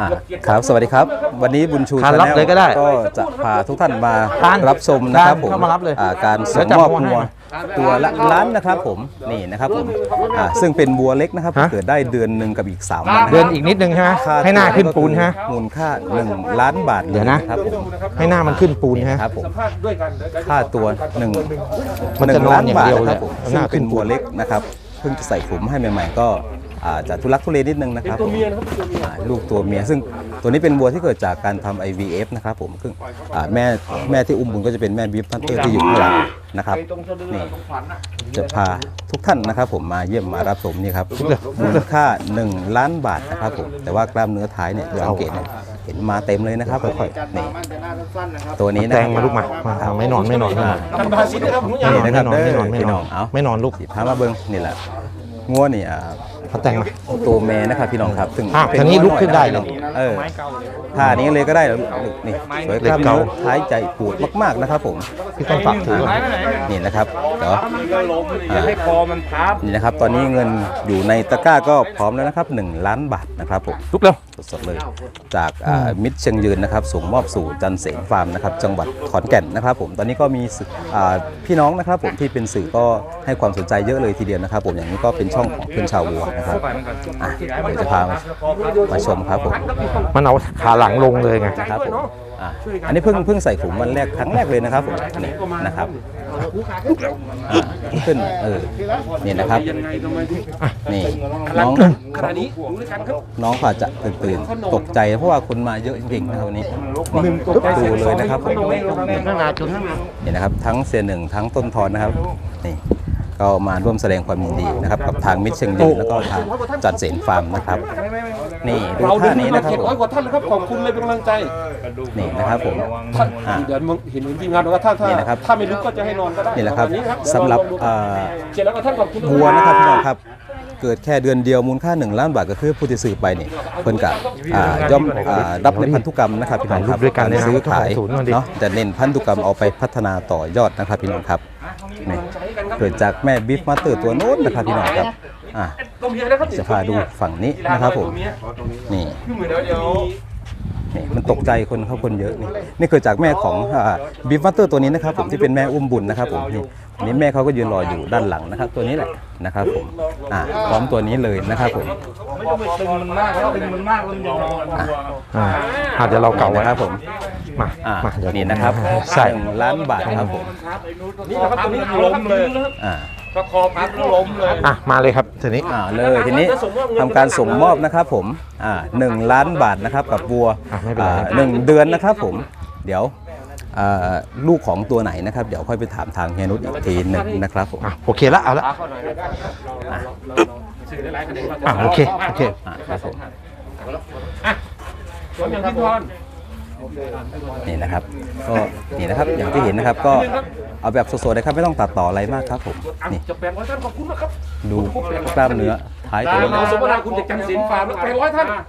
อะครับสวัสดีครับ วันนี้บุญชูทานรับชแเลยก็ได้ก็จะพาทุกท่านมาทานรับชมนะครับทานผมเข้ามารับเลยอ่าการส่งเดี๋ยวมอบจับหัววัวให้ตัวละล้านนะครับผมนี่นะครับผมอ่าซึ่งเป็นวัวเล็กนะครับฮะ เกิดได้เดือนหนึ่งกับอีก3วันเดินอีกนิดนึงใช่ไหมค่าให้หน้าขึ้นปูนฮะ มูลค่า1ล้านบาทเดี๋ยวนะ ครับผมให้หน้ามันขึ้นปูนนี่ฮะ นะครับผมค่าตัว1นึ่งมันจะหงล้านนอนอย่างบาทเดียวนะครับผมเลยซึ่งหน้าขึ้เป็นนปูน วัวเล็กนะครับเพิ่งจะใส่ขุมให้ใหม่ ๆ ก็อา จจะทุลักทุเลนิดนึงนะครับผมอ่าลูกตัวเมีย ซึ่งตัวนี้เป็นวัวที่เกิดจากการทำ IVF นะครับผมซึ่งอ่าแม่แม่ที่อุ้มบุญก็จะเป็นแม่บีฟพันเตอร์ที่อยู่ข้างหลังนะครับนี่จะพาทุกท่านนะครับ ผมมาเยี่ยมมารับชมนี่ครับมูลค่า 1 ล้านบาทนะครับผมแต่ว่ากล้ามเนื้อท้ายเนี่ยดูอังเกตเนี่ยเห็นมาเต็มเลยนะครับค่อยๆนี่ตัวนี้นะแตคงรับมาลูกมามามาไม่นอนไม่นอนไม่นอนท่านบาซินะครับนี่นะครับไม่นอนไม่นอนไม่พี่นน้ออนงเอาไม่นอนลูกสิพามาเบิ้งนี่แหละงัวนี่อ่า เขาแต่งมา ตัวแม่นะครับพี่น้องครับซึ่งอ้าวเป็ทีนี้วัวลุกขึ้นได้หเลอยเออ ท่านี้เลยก็ได้แล้วลูกนี่สวยกล้ามเหล็กเก่าเนื้อท้ายใจปูดมากๆนะครับ ผมพี่ต้องฝากถือก่อนนี่นะครับเดี๋ยวอย่าให้คอมันพับนี่นะครับ ตอนนี้เงินอยู่ในตะกร้าก็พร้อมแล้วนะครับ 1 ล้านบาทนะครับผมลุกเร็วสดๆเลย จากอ่ามิตรเชียงยืนนะครับส่งมอบสู่จันเสนฟาร์มนะครับ จังหวัดขอนแก่นนะครับ ผมตอนนี้ก็มีสื่ออ่าพี่น้องนะครับ ผมที่เป็นสื่อก็ให้ความสนใจเยอะเลยทีเดียวนะครับ ผมอย่างนี้ก็เป็นช่องของเพื่อนชาววัวนะครับอะเดี๋ยวจะพามามาชมครับผมมันเอาขาหลังลงเลยไงนะครับผมอะอันนี้เพิ่งเพิ่งใส่ขุมวันแรกครั้งแรกเลยนะครับผมนี่นะครับอะขึ้นเออนี่นะครับ นี่น้องขณะนี้อยู่ด้วยกันครับ น้องเขาอาจจะตื่นตื่นตกใจเพราะว่าคนมาเยอะจริงๆนะครับวันนี้นี่ดูเลยนะครับผมนี่ข้างหน้าจุดข้างหน้านี่นะครับ ทั้งเสียหนึ่งทั้งต้นทอนนะครับนี่ ก็มาร่วมแสดงความยินดีนะครับกับทางมิตรเชียงยืนแล้วก็ทางจัดเสนฟาร์มนะครับ นี่ดูเราดึท่างนี้มานะครับเจ็ดผมร้อยกว่าท่านแล้วครับขอบคุณเลยเป็นกำลังใจนี่นะครับผม ท่านอะเดี๋ยวมึงเห็นเห็นทีมงานบอกว่าถ้าถ้านี่นะครับถ้าไม่ลุกก็จะให้นอนก็ได้นี่แหละครับวันนี้ครับสำหรับเดี๋ยวอ่าเจ็ดร้อยกว่าท่านขอบคุณ วัวนะครับพี่น้องครับ เกิดแค่เดือนเดียวมูลค่า 1 ล้านบาทก็คือผู้ที่ซื้อไปนี่เพิ่นกะอ่าย่อมอ่ารับในพันธุกรรมนะครับพี่น้องครับถ่ายรูปด้วยกันเลยนะซื้อขายถ่ายศูนย์ก่อนดิเนาะจะเน้นพันธุกรรมเอาไปพัฒนาต่อยอดนะครับพี่น้องครับนี่เกิดจากแม่บีฟมาสเตอร์ตัวโน้นนะครับพี่น้องครับอะตัวเมียนะครับจะพาดูฝั่งนี้นะครับผมนี่คือเหมือนเดี๋ยวเดี๋ยวนี่มันตกใจคนเขาคนเยอะนี่นี่เกิดจากแม่ของบีฟมาสเตอร์ตัวนี้นะครับผมที่เป็นแม่อุ้มบุญนะครับผมนี่ อันนี้แม่เขาก็ยืนรออยู่ด้านหลังนะครับ ตัวนี้แหละนะครับผมอ่าพร้อมตัวนี้เลยนะครับผมไม่ต้องไปตึงมันมากแล้วตึงมันมากมันยอมอ่าอะเดี๋ยวเราเก่าไว้นะครับผมมาอ่ามาเดี๋ยวนี่นะครับใส่หนึ่งล้านบาทครับผมนี่นะครับตัวนี้ล้มเลยอ่าก็คอพับแล้วล้มเลยอะมาเลยครับทีนี้อ่าเลยทีนี้ทำการส่งมอบนะครับผมอ่าหนึ่งล้านบาทนะครับกับวัวอะไม่เป็นไรอ่าหนึ่งเดือนนะครับผม เดี๋ยวอ่า ลูกของตัวไหนนะครับ เดี๋ยวค่อยไปถามทางเฮียนุชอีกทีหนึ่งนะครับผม อะโอเคละเอาละสื่อได้หลายคะแนนอะโอเคโอเค อ่าครับผมสวนอย่างที่พรนี่นะครับ ก็นี่นะครับอย่างที่เห็นนะครับก็เอาแบบสดๆเลยครับไม่ต้องตัดต่ออะไรมากครับผมนี่ จะแปดร้อยท่านขอบคุณนะครับดูกล้ามเนื้อ ท้ายตัวเรานะสมนาคุณจากจันทร์ศิลป์ฟาร์มแล้วแปดร้อยท่าน อะ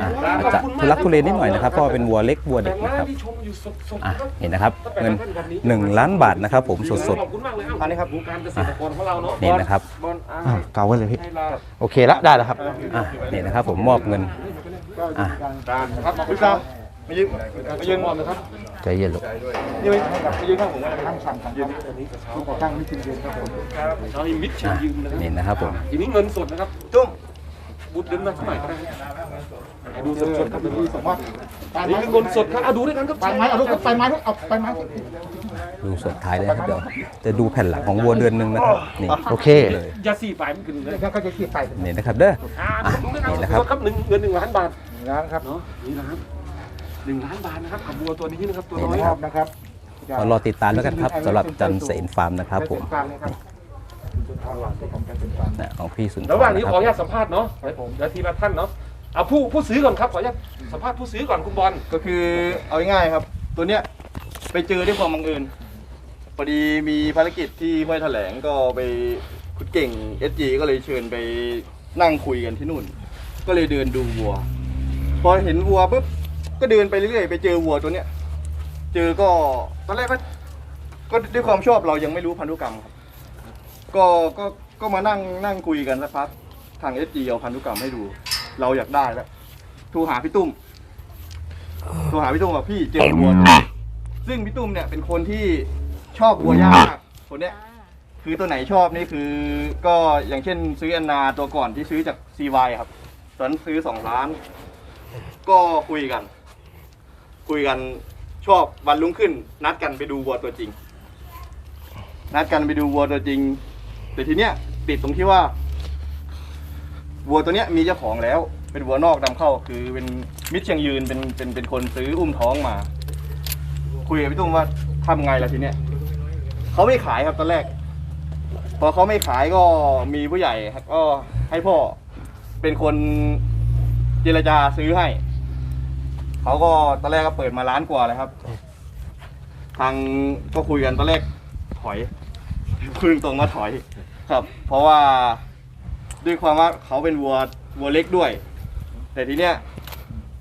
อาจจะทุลักทุเลนิดหน่อยนะครับเพราะว่าเป็นวัวเล็กวัวเด็กนะครับ ที่ชมอยู่สดๆอะเห็นนะครับเงิน 1 ล้านบาทนะครับ ผมสด ขอบคุณมากเลยครับอันนี้ครับวงการเกษตรกรของเราเนาะๆ นี่นะครับบอลอะอะเก่าไว้เลยพี่ ให้เราโอเคละได้แล้วครับ อะนี่นะครับผมมอบเงินอะครับขอบคุณครับ มายืนมายืนมอบนะครับใจเย็นลูกนี่มามายืนข้างผมข้างสั่งยืนตั้งมิตรยืนครับผมเรามีมิตรเชิญอะยืนนะครับนี่นะครับผมทีนี้เงินสดนะครับตุ้มบุตรเดินมาเท่าไหร่ก็ได้ดูสดๆครับดูสดมากนี่คือเงินสดครับเอาดูด้วยกันครับไปไม้เอาลูกไปไม้ลูกเอาไปไม้ดูส่วนท้ายเลยนะครับเดี๋ยวจะดูแผ่นหลังของวัวเดือนหนึ่งนะครับนี่โอเคเลยยาสี่ฝ่ายมันขึ้นเลยแล้วก็จะขี่ไปนี่นะครับเด้ออ่าอะดูด้วยกันนี่นะครับครับหนึ่งเงินหนึ่งล้านบาทงานครับเนาะนี่นะครับ หนึ่งล้านบาทนะครับกับวัวตัวนี้นะครับตัวนี่น้อยนะชคอรับบนะครับมารอติดตามแล้วกันครับสำหรับจันเสนฟาร์มนะครับผมฟาร์มนะครับทางหลังของการเป็นฟาร์มนะของพี่สุนทรระหว่างนี้นะขคอรับอนุญาตสัมภาษณ์เนาะเดี๋ยวผมเดี๋ยวทีละท่านเนาะเอาผู้ผู้ซื้อก่อนครับขออนุญาตสัมภาษณ์ผู้ซื้อก่อนคุณบอลก็คือเอาง่ายๆครับ ตัวเนี้ยไปเจอด้วยความบังเอิญพอดีมีภารกิจที่ห้วยแถลงก็ไปคุณเก่ง SG ก็เลยเชิญไปนั่งคุยกันที่นู่น ก็เลยเดินดูวัว พอเห็นวัวปุ๊บ ก็เดินไปเรื่อยๆไปเจอวัวตัวเนี้ย เจอก็ตอนแรกก็ก็ด้วยความชอบเรายังไม่รู้พันธุกรรมครับ ก็ก็ก็มานั่งนั่งคุยกันสักพักทาง SG เอาพันธุกรรมให้ดู เราอยากได้แล้วโทรหาพี่ตุ้มโทรหาพี่ตุ้มว่าพี่เจอวัวซึ่งพี่ตุ้มเนี่ยเป็นคนที่ชอบวัวยากมากคนเนี้ย คือตัวไหนชอบนี่คือ ก็อย่างเช่นซื้ออนนาตัวก่อนที่ซื้อจาก CY ครับตอนนั้นซื้อสองล้าน ก็คุยกัน คุยกันชอบวันรุ่งขึ้น นัดกันไปดูวัวตัวจริง นัดกันไปดูวัวตัวจริง แต่ทีเนี้ยติดตรงที่ว่าวัวตัวเนี้ยมีเจ้าของแล้ว เป็นวัวนอกนำเข้า คือเป็นมิตรเชียงยืนเป็นเป็นเป็นคนซื้ออุ้มท้องมา คุยกับพี่ตุ้มว่าทำไงล่ะทีเนี้ยเขาไม่ขายครับตอนแรก พอเขาไม่ขายก็มีผู้ใหญ่ก็ให้พ่อเป็นคนเจรจาซื้อให้ เขาก็ตอนแรกก็เปิดมาล้านกว่าเลยครับ ทางก็คุยกันตอนแรกถอยคุยตรงๆว่าถอย ครับ เพราะว่าด้วยความว่าเขาเป็นวัววัวเล็กด้วย แต่ทีเนี้ย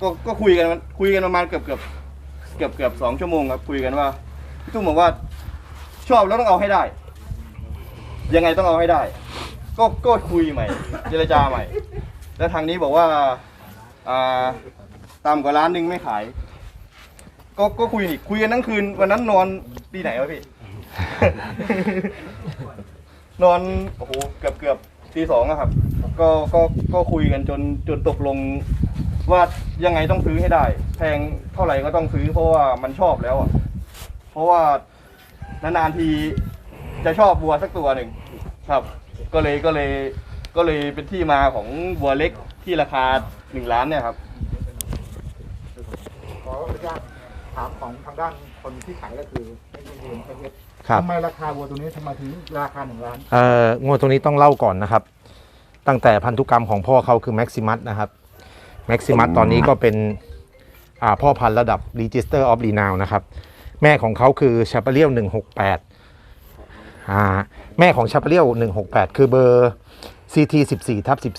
ก็ก็คุยกันมันคุยกันประมาณเกือบเกือบเกือบเกือบสองชั่วโมงครับ คุยกันว่าพี่ตุ้มบอกว่า ชอบแล้วต้องเอาให้ได้ ยังไงต้องเอาให้ได้ ก็ก็คุยใหม่ เจรจาใหม่ แล้วทางนี้บอกว่าอ่า ต่ำกว่าล้านหนึ่งไม่ขาย ก็ก็คุยอีกคุยกันทั้งคืนวันนั้นนอนตีไหนวะพี่ นอนโอ้โหเกือบเกือบตีสองอะครับ ก็ก็ก็คุยกันจนจนตกลง ว่ายังไงต้องซื้อให้ได้ แพงเท่าไหร่ก็ต้องซื้อเพราะว่ามันชอบแล้วอะเพราะว่านานๆทีจะชอบวัวสักตัวหนึ่งครับ ก็เลยก็เลยก็เลยเป็นที่มาของวัวเล็กที่ราคาหนึ่งล้านเนี่ยครับ ขออนุญาตถามของทางด้านคนที่ขายก็คือไม่ใช่เองไม่ใช่ครับ ทำไมราคาวัวตัวนี้ทำไมถึงราคาหนึ่งล้านเอ่องวดตรงนี้ต้องเล่าก่อนนะครับ ตั้งแต่พันธุกรรมของพ่อเขาคือแม็กซิมัสนะครับแม็กซิมัสตอนนี้ก็เป็นอ่าพ่อพันธุ์ระดับ Register of Renown นะครับ แม่ของเขาคือชาเปเรียล168อ่าแม่ของชาเปเรียล168 คือเบอร์ CT 14ทับ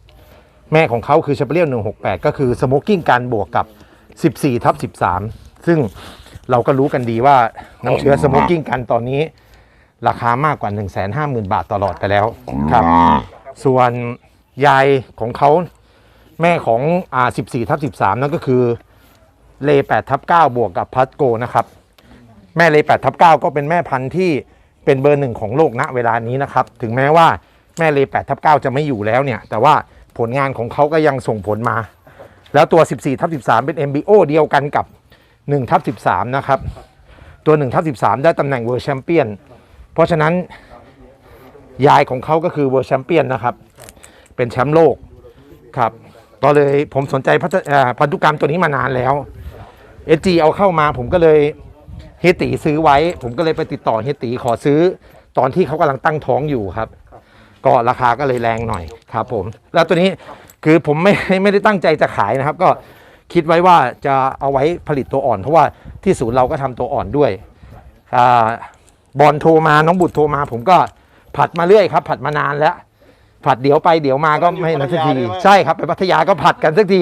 13 แม่ของเขาคือชาเปเรียล168 ก็คือสโมกกิ้งการบวกกับ 14ทับ13 ซึ่งเราก็รู้กันดีว่าน้ำเชื้อสโมกกิ้งกันตอนนี้ ราคามากกว่า 1 5 0 0 0 0 บาทตลอดไปแล้วครับ ส่วนยายของเขาแม่ของอ่า14ทับ13 นั่นก็คือเล8ทับ9บวกกับพัตโกนะครับ แม่เล8ทับ9ก็เป็นแม่พันธุ์ที่เป็นเบอร์หนึ่งของโลกณเวลานี้นะครับ ถึงแม้ว่าแม่เล8ทับ9จะไม่อยู่แล้วเนี่ย แต่ว่าผลงานของเขาก็ยังส่งผลมา แล้วตัว 14ทับ13 เป็น MBO เดียวกันกับ1ทับ13 นะครับ ตัว1ทับ13 ได้ตำแหน่งเวอร์แชมเปี้ยน เพราะฉะนั้นยายของเขาก็คือเวอร์แชมเปี้ยนนะครับ เป็นแชมป์โลกครับก็เลยผมสนใจพันธุกรรมตัวนี้มานานแล้วเอจีเอาเข้ามาผมก็เลยเฮตีซื้อไว้ ผมก็เลยไปติดต่อเฮตีขอซื้อตอนที่เขากำลังตั้งท้องอยู่ครับ ก็ราคาก็เลยแรงหน่อยครับผม แล้วตัวนี้ คือผมไม่ไม่ได้ตั้งใจจะขายนะครับ ก็คิดไว้ว่าจะเอาไว้ผลิตตัวอ่อน เพราะว่าที่ศูนย์เราก็ทำตัวอ่อนด้วยอ่าบอลโทรมาน้องบุตรโทรมา ผมก็ผัดมาเรื่อยครับ ผัดมานานแล้ว ผัดเดี๋ยวไปเดี๋ยวมาก็ไม่นะสักทีอยู่พัทยาด้วยใช่ครับไปพัทยาก็ผัดกันสักที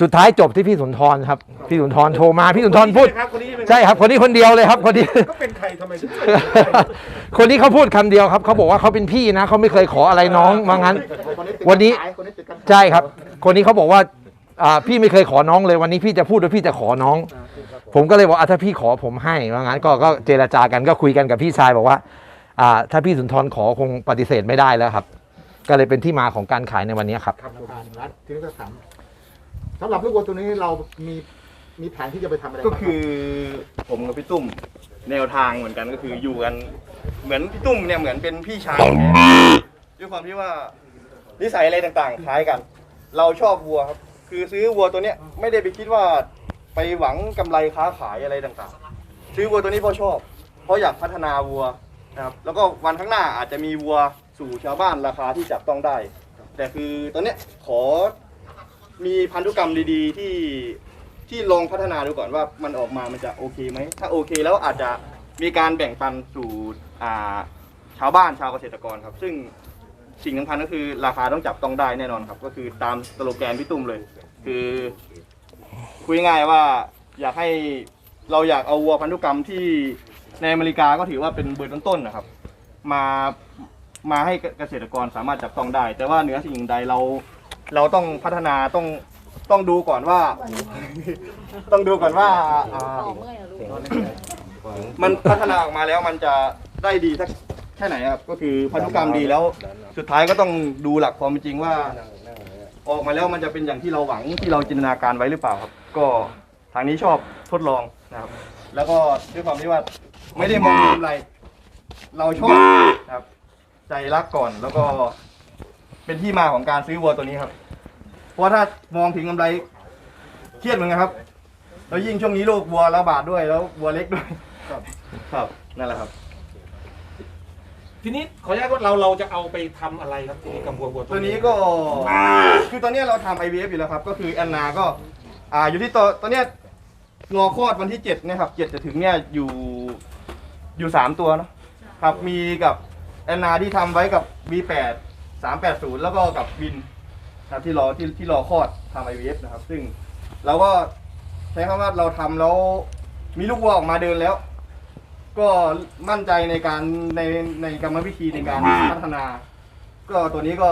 สุดท้ายจบที่พี่สุนทรครับ พี่สุนทรโทรมาพี่สุนทรพูดครับคนนี้ใช่ไหมใช่ครับคนนี้คนเดียวเลยครับคนนี้ ก็เป็นใครทำไมถึงคนนี้เขาพูดคำเดียวครับเขาบอกว่าเขาเป็นพี่นะเขาไม่เคยขออะไรน้องว่างั้น วันนี้ คนนี้ติดกันใช่ครับ คนนี้เขาบอกว่าอ่าพี่ไม่เคยขอน้องเลยวันนี้พี่จะพูดว่าพี่จะขอน้อง ผมก็เลยบอกอะถ้าพี่ขอผมให้ว่างั้นก็ก็เจรจากันก็คุยกันกับพี่ชายบอกว่าอ่า ถ้าพี่สุนทรขอคงปฏิเสธไม่ได้แล้วครับ ก็เลยเป็นที่มาของการขายในวันนี้ครับ ครับราคาหนึ่งล้านทีนี้ก็ถาม สำหรับลูกวัวตัวนี้เรามีมีแผนที่จะไปทำอะไรก็บ้างคือผมกับพี่ตุ้มแนวทางเหมือนกันก็คืออยู่กัน เหมือนพี่ตุ้มเนี่ยเหมือนเป็นพี่ชายด้วยความที่ว่านิสัยอะไรต่างๆคล้ายกัน เราชอบวัวครับ คือซื้อวัวตัวเนี้ยไม่ได้ไปคิดว่าไปหวังกำไรค้าขายอะไรต่างๆ ซื้อวัวตัวนี้เพราะชอบ เพราะอยากพัฒนาวัวนะครับแล้วก็วันข้างหน้าอาจจะมีวัวสู่ชาวบ้านราคาที่จับต้องได้ แต่คือตอนเนี้ยขอ มีพันธุกรรมดีๆ ที่ที่ลองพัฒนาดูก่อนว่ามันออกมามันจะโอเคไหม ถ้าโอเคแล้วอาจจะมีการแบ่งปันสู่อ่าชาวบ้านชาวเกษตรกรครับ ซึ่งสิ่งสำคัญก็คือราคาต้องจับต้องได้แน่นอนครับ ก็คือตามสโลแกนพี่ตุ้มเลย คือคุยง่ายว่าอยากให้เราอยากเอาวัวพันธุกรรมที่ในอเมริกาก็ถือว่าเป็นเบอร์ต้นๆนะครับ มามาให้เกษตรกรสามารถจับต้องได้ แต่ว่าเหนือสิ่งอื่นใดเรา เราต้องพัฒนาต้องต้องดูก่อนว่า ต้องดูก่อนว่าอ่ามันพัฒนาออกมาแล้วมันจะได้ดีสักแค่ไหนครับก็คือพันธุกรรมดีแล้ว สุดท้ายก็ต้องดูหลักความเป็นจริงว่า ออกมาแล้วมันจะเป็นอย่างที่เราหวังที่เราจินตนาการไว้หรือเปล่าครับ ก็ทางนี้ชอบทดลองนะครับ แล้วก็ด้วยความที่ว่าไม่ได้มองอะไร เราชอบนะครับ ใจรักก่อนแล้วก็ เป็นที่มาของการซื้อวัวตัวนี้ครับ เพราะถ้ามองถึงกำไรเครียดเหมือนกันครับ แล้วยิ่งช่วงนี้โรควัวระบาดด้วยแล้ววัวเล็กด้วย ครับ ครับนั่นแหละครับ ทีนี้ขออนุญาตว่าเราเราจะเอาไปทำอะไรครับทีนี้กับวัววัวตัวนี้ก็ คือตอนนี้เราทำ IVF อยู่แล้วครับ ก็คือแอนนาก็ อ่า อยู่ที่ตัวตัวเนี้ยงอคลอดวันที่เจ็ดเนี่ยครับเจ็ดจะถึงเนี่ยอยู่อยู่สามตัวเนอะครับมีกับแอนนาที่ทำไว้กับ V8 380 แล้วก็กับวินครับที่รอที่ที่รอคลอดทำ IVF นะครับ ซึ่งเราก็ใช้คำว่าเราทำแล้วมีลูกวัวออกมาเดินแล้ว ก็มั่นใจในการในในกรรมวิธีในการพัฒนา ก็ตัวนี้ก็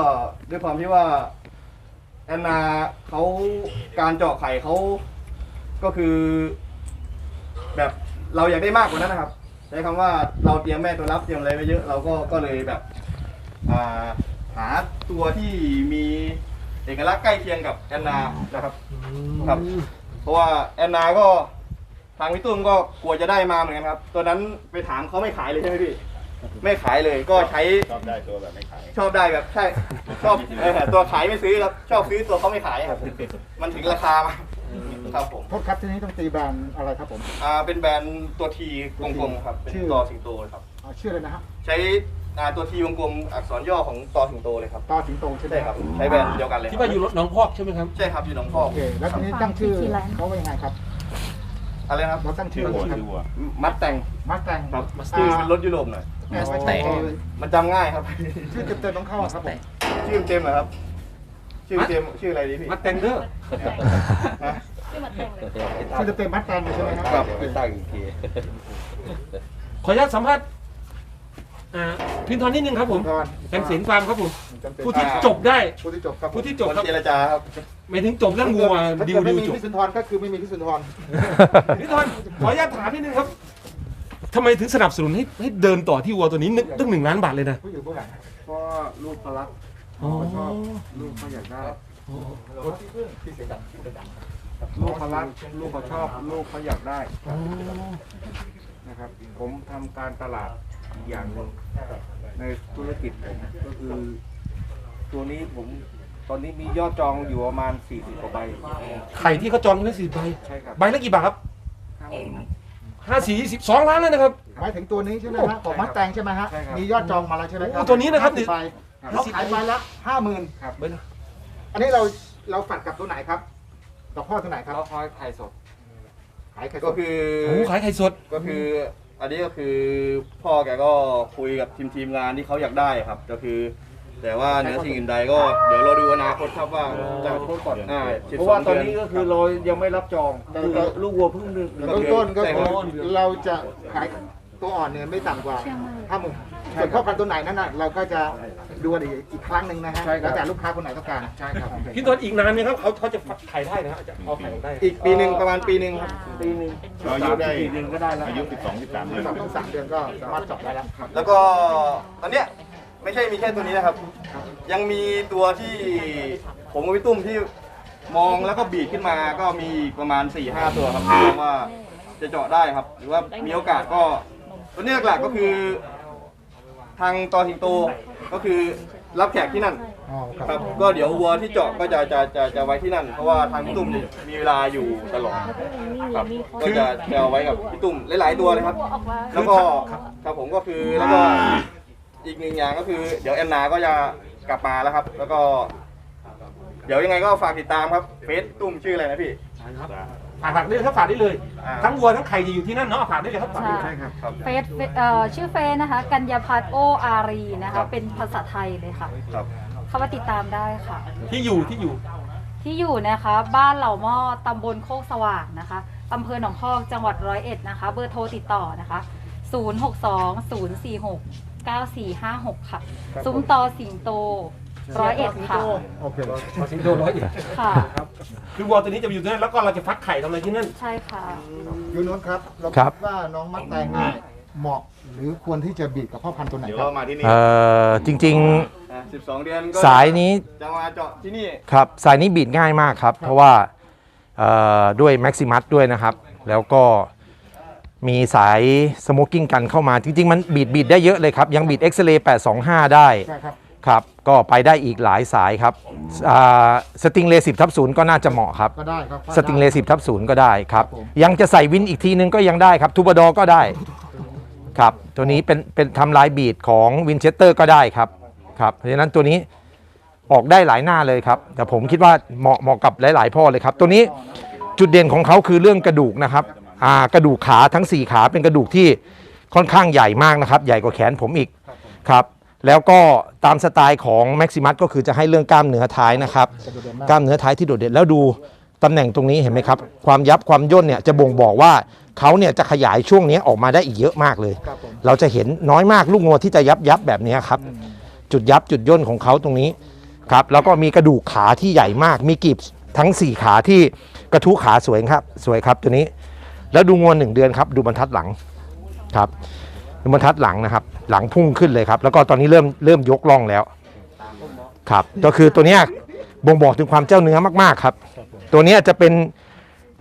ด้วยความที่ว่าแอนนาเขาการเจาะไข่เขาก็คือ แบบเราอยากได้มากกว่านั้นนะครับใช้คำว่าเราเตรียมแม่ตัวรับเตรียมอะไรไว้เยอะเราก็ก็เลยแบบ อ่า หาตัวที่มีเอกลักษณ์ใกล้เคียงกับแอนนานะครับ ครับ เพราะว่าแอนนาก็ทางพี่ตุ้มก็กลัวจะได้มาเหมือนกันครับ ตัวนั้นไปถามเขาไม่ขายเลยใช่ไหมพี่ ไม่ขายเลยก็ใช้ชอบได้ตัวแบบไม่ขาย ชอบได้แบบใช่ ชอบเออตัวขายไม่ซื้อครับ ชอบซื้อตัวเขาไม่ขายครับ มันถึงราคามาครับผม โทษครับที่นี้ต้องตีแบรนด์อะไรครับผม อ่า เป็นแบรนด์ตัวทีกลมๆครับ เป็นชื่อตอสิงโตครับอ่าชื่ออะไรนะฮะ ใช้ อ่าตัวทีวงกลมอักษรย่อของตอสิงโตเลยครับต่อสิงโตใช่ไหมใช่ครับใช้แบรนด์เดียวกันเลยที่ว่าอยู่รถหน้องพอกใช่ไหมครับ ใช่ครับอยู่หนองพอกโอเค แล้วทีนี้ตั้งชื่อเขาว่ายังไงครับอะไรนะครับเราตั้งชื่อครับมัดแต่งมาสแตงครับชื่อเป็นรถยุโรปหน่อยมาสแตงมันจำง่ายครับ ชื่อเต็มๆต้องเข้าครับผมชื่อเต็มเหรอครับ ชื่อเต็มชื่ออะไรดีพี่มาแตงเดอร์ฮะชื่อเต็มๆมาสแตงเลยใช่ไหมครับครับขออนุญาตสัมภาษณ์ อ่าพินทอนนิดนึงครับผมพินทรเป็นศิลป์ฟาร์มครับผมจำเป็นผู้ที่จบได้ ผู้ที่จบครับผู้ที่จจบบครับ เจรจาครับหมายถึงจบเรื่องวัวถ้าดิเกิวดไม่ดิวมีจบพี่สุนทรก็คือไม่มีพี่สุนทรพินทอนขออนุญาตถามนิดนึงครับทำไมถึงสนับสนุนให้ให้เดินต่อที่วัวตัวนี้นึกตั้งหนึ่งล้านบาทเลยนะผู้อยู่เบื้องหลังเพราะลูกเขารักอ๋อลูกเขาอยากได้ที่เสียงดังที่เสียงดังลูกเขารักลูกเขาชอบ ลูกเขาอยากได้อ๋อนะครับ ผมทำการตลาด อีกอย่างหนึ่งในธุรกิจผมก็คือ ตัวนี้ผมตอนนี้มียอดจองอยู่ประมาณ 40กว่าใบไข่ที่เขาจองไว้สี่ใบใช่ครับใบละกี่บาทครับห้าสี่สิบสองล้านเลยนะครับ หมายถึงตัวนี้ใช่ไหมฮะของมาสแตงใช่ไหมฮะ ใช่ครับ มียอดจองมาแล้วใช่ไหมครัโอ้ตัวนี้นะครับ ห้าสิใบเราขายใบละห้าหมื่นครับอันนี้เราเราฝัดกับตัวไหนครับกับพ่อตัวไหนครับเขาคอยไข่สดขายไข่ก็คือ โอ้ขายไข่สดก็คือ อันนี้ก็คือพ่อแกก็คุยกับทีมทีมงานที่เขาอยากได้ครับ ก็คือ แต่ว่าเหนือสิ่งอื่นใดก็เดี๋ยวเราดูอนาคตครับว่าจะอนาคตก่อนอ่าเพราะว่าตอนนี้12ก็คือเรายังไม่รับจองคือลูกวัวเพิ่งหนึ่งหนึ่งก็เบื้องคือต้นก็ใช่คืคอรับเราจะขายตัวอ่อนเนี่ยไม่ต่ำกว่าห้าหมื่นส่วนพ่อพันธุ์ตัวไหนนั่นน่ะเราก็จะ ดูกันอีกอีกครั้งหนึ่งนะฮะแล้วแต่ลูกค้าคนไหนต้องการใช่ครับพี่ตอนอีกนานไหมครับเขาเขาจะฟักไข่ได้นะฮะจะเอาไข่ได้อีกปีหนึ่งประมาณปีหนึ่งครับปีหนึ่งอายุได้ปีหนึ่งก็ได้แล้วอายุ 12 13เดือนต้องสามเดือนก็สามารถจับได้แล้วครับแล้วก็ตอนเนี้ยไม่ใช่มีแค่ตัวนี้นะครับ ยังมีตัวที่ผมกับพี่ตุ้มที่มองแล้วก็บีดขึ้นมาก็มีอีกประมาณ4ี่ห้าตัวครับที่มองว่าจะเจาะได้ครับ หรือว่ามีโอกาสก็ตัวนี้หลักๆก็คือ ทางตอสิงโตก็คือรับแขกที่นั่นอ๋อคครัรับบก็เดี๋ยววัวที่เจาะก็จะจะจะจะไว้ที่นั่น เพราะว่าทางพี่ตุ้มเนี่ยมีเวลาอยู่ตลอดครับก็จะจะเอาไว้กับพี่ตุ้มหลาย ๆ ตัวเลยครับ แล้วก็ครับผมก็คือแล้วก็อีกหนึ่งอย่างก็คือ เดี๋ยวแอนนาก็จะกลับมาแล้วครับ แล้วก็ เดี๋ยวยังไงก็ฝากติดตามครับเฟซตุ้มชื่ออะไรนะพี่ฝากฝากได้เลยครับฝากได้เลย อ่า ทั้งวัวทั้งไข่จะอยู่ที่นั่นเนาะฝากได้เลยครับฝากได้เลย ใช่ครับ ครับเฟซเฟซเอ่อชื่อเฟซนะคะกัญญาพัฒน์โออารีนะครัคะ บ เป็นภาษาไทยเลยค่ะครับ เข้ามาติดตามได้ค่ะ ที่อยู่ที่อยู่ ที่อยู่นะคะ บ้านเหล่าหม้อตำบลโคกสว่างนะคะอำเภอหนองพอกจังหวัดร้อยเอ็ดนะคะ เบอร์โทรติดต่อนะคะ 062 046 9456 ค่ะซุ้มตอสิงโต ร้อยเอ็ดค่ะ โอเคสิงโตร้อยเอ็ดค่ะคือวัวตัวนี้จะอยู่ที่นั่นแล้วก็เราจะฟักไข่ทำอะไรที่นั่น ใช่ค่ะ ยูโนนครับ เราครับดว่าน้องมัดแตงเนี่ยเหมาะหรือควรที่จะบีบกับพ่อพันธุ์ตัวไหนเดี๋ยวครัเราบ มาที่นี่เอ่อจริงอะ12 เดือนก็ๆ สายนี้จะมาเจาะที่นี่ ครับสายนี้บีดง่ายมากครับ เพราะว่าเอ่อด้วยแม็กซิมัสด้วยนะครับ แล้วก็มีสายสโมกกิ้งกันเข้ามา จริงๆ มันบีดบีดได้เยอะเลยครับ ยังบีดเอ็กซเรย์825 ได้ ใช่ครับ ครับ ก็ไปได้อีกหลายสายครับสติงเล10ทับศูนย์ก็น่าจะเหมาะครับ ก็ได้ครับสติงเล10ทับศูนย์ก็ได้ครับครับผมยังจะใส่วินอีกทีนึงก็ยังได้ครับทูบดอก็ได้ ครับ ตัวนี้เป็นเป็นทำลายบีดของวินเชสเตอร์ก็ได้ครับ ครับ เพราะฉะนั้นตัวนี้ออกได้หลายหน้าเลยครับ แต่ผมคิดว่าเหมาะเหมาะกับหลาย ๆ พ่อเลยครับ ตัวนี้จุดเด่นของเขาคือเรื่องกระดูกนะครับอ่ากระดูกขาทั้ง 4 ขาเป็นกระดูกที่ค่อนข้างใหญ่มากนะครับ ใหญ่กว่าแขนผมอีกครับ แล้วก็ตามสไตล์ของแม็กซิมัสก็คือจะให้เรื่องกล้ามเนื้อท้ายนะครับ กล้ามเนื้อท้ายที่โดดเด่นแล้วดูตำแหน่งตรงนี้เห็นไหมครับ ความยับความย่นเนี่ยจะบ่งบอกว่าเขาเนี่ยจะขยายช่วงนี้ออกมาได้อีกเยอะมากเลย ครับผม เราจะเห็นน้อยมากลูกงัวที่จะยับยับแบบนี้ครับ จุดยับจุดย่นของเขาตรงนี้ครับแล้วก็มีกระดูกขาที่ใหญ่มาก มีกีบทั้ง 4 ขาที่กระทุ้ขาสวยครับ สวยครับตัวนี้ แล้วดูงวหนึ่งเดือนครับ ดูบรรทัดหลังครับดู บรรทัดหลังนะครับ หลังพุ่งขึ้นเลยครับ แล้วก็ตอนนี้เริ่มเริ่มยกล่องแล้วครับ ก็คือตัวเนี้ยบ่งบอกถึงความเจ้าเนื้อมากๆครับ ตัวเนี้ยจะเป็น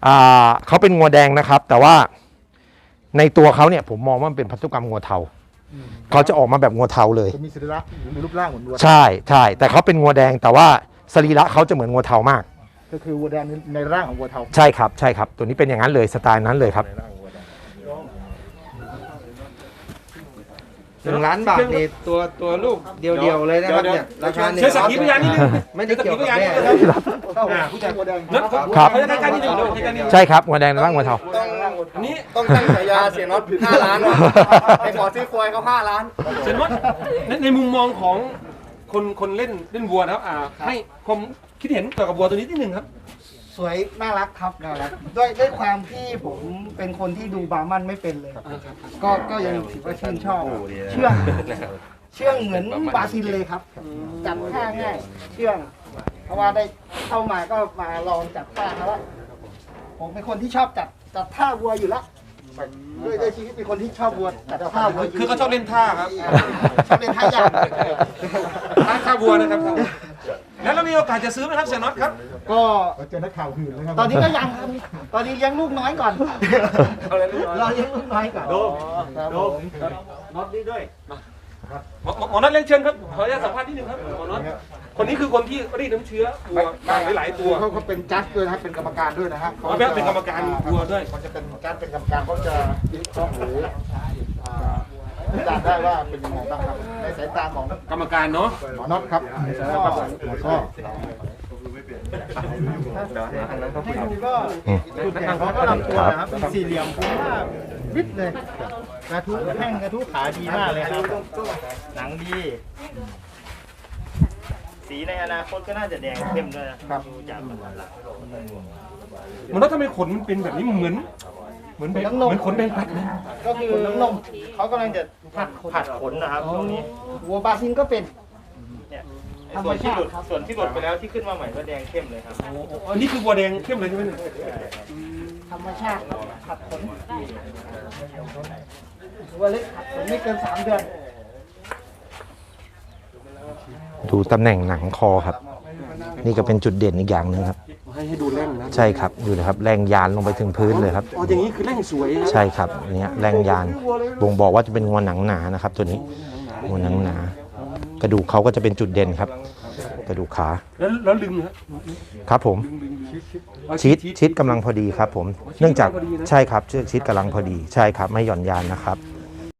อ่าเขาเป็นงัวแดงนะครับ แต่ว่าในตัวเขาเนี่ยผมมองว่ามันเป็นพันธุกรรมงัวเทาเขาจะออกมาแบบงัวเทาเลย จะมีสรีระหรือรูปร่างเหมือนวัวใช่ใช่แต่เขาเป็นงัวแดง แต่ว่าสรีระเขาจะเหมือนงัวเทามาก ก็คือวัวแดงในร่างของวัวเทาใช่ครับใช่ครับ ตัวนี้เป็นอย่างนั้นเลยสไตล์นั้นเลยครับ หนึ่งล้านบาทนี่ตัวตัวลูกเดียวๆเลยนะครับเนี่ยราคาหนึ่งเชิญสักขีพยานนิดนึงไม่ได้เกี่ยวกับแม่เชิญสักขีพยานนิดนึงอ่าผู้ชายวัวแดงนั่นครับเขาจะใกล้ๆนิดนึงเดี๋ยวใกล้ๆนิดนึงใช่ครับงัวแดงในร่างงัวเทาอันนี้ต้องตั้งฉายาเสียน็อต5ล้านว่ะไปขอซื้อควายเขา5ล้านเซนวัตในในมุมมองของคนคนเล่นเล่นวัวนะครับอ่าให้ความคิดเห็นเกี่ยวกับวัวตัวนี้นิดนึงครับ สวยน่ารักครับน่ารักด้วยด้วยความที่ผมเป็นคนที่ดูบาร์มันไม่เป็นเลย ก็ก็ยังถือว่าชื่นชอบ เชื่องเชื่องเหมือนบราซิลเลยครับจับท่าง่าย เชื่อง เพราะว่าได้เข้ามาก็มาลองจับท่าเขาแล้วผมเป็นคนที่ชอบจับจับท่าวัวอยู่แล้วด้วยด้วยชีวิตเป็นคนที่ชอบวัวจับท่าวัวยู่คือเขาชอบเล่นท่าครับชอบเล่นท่ายากท่าท่าวัวนะครับ แล้วเรามีโอกาสจะซื้อไหมครับเซนอตครับ ก็เจอนักข่าวหื่นเลยครับตอนนี้ก็ยังครับตอนนี้เลี้ยงลูกน้อยก่อนรอเลี้ยงลูกน้อยก่อนครับผมหมอหมอหมอนัทเล่นเชิญครับขออนุญาตสัมภาษณ์นิดนึงครับหมอนัทคนนี้คือคนที่รีดน้ำเชื้อวัวมาหลายๆตัว เขาเขาเป็นจัดด้วยนะครับเป็นกรรมการด้วยนะครับอ๋อเป็นเป็นกรรมการวัวด้วย เขาจะเป็นจัดเป็นกรรมการเขาจะวิเคราะห์หรืออ่า วิจารณ์ได้ว่าเป็นยังไงบ้างครับ ในสายตาของกรรมการเนาะหมอน็อตครับในสายตาของหมอข้อให้ดูก็จุดแข็งเขาก็ลำตัวนะครับเป็นสี่เหลี่ยมผมว่าวิดเลยกระทุ้แข้งกระทุ้ขาดีมากเลยครับหนังดี สีในอนาคตก็น่าจะแดงเข้มด้วยนะครับดูจากหลังหมอนัททำไมขนมันเป็นแบบนี้เหมือน เหมือนแบบเหมือนขนแบงพัดนะก็คือน้ำนมเขากำลังจะผัดผัดขนนะครับตรงนี้วัวบราซิลก็เป็น เนี่ยส่วนที่หลุดส่วนที่หลุดไปแล้วที่ขึ้นมาใหม่ก็แดงเข้มเลยครับอันนี้คือวัวแดงเข้มเลยใช่ไหมเนี่ยธรรมชาติผัดขนวัวเล็กผัดขนไม่เกินสามเดือน ดูตำแหน่งหนังคอครับ นี่ก็เป็นจุดเด่นอีกอย่างหนึ่งครับ ให้ให้ดูแร่งนะใช่ครับดูนะครับแรงยานลงไปถึงพื้นเลยครับ อ๋ออย่างนี้คือแร่งสวยนะใช่ครับอันเนี้ยแรงยานบ่งบอกว่าจะเป็นงวหนังหนานะครับ ตัวนี้งวหนังหนา กระดูกเขาก็จะเป็นจุดเด่นครับ กระดูกขาแล้วแล้วลึงฮะครับผม เอาชิดชิดชิดกำลังพอดีครับผม เนื่องจากใช่ครับเชือกชิดกำลังพอดี ใช่ครับ ไม่หย่อนยานนะครับ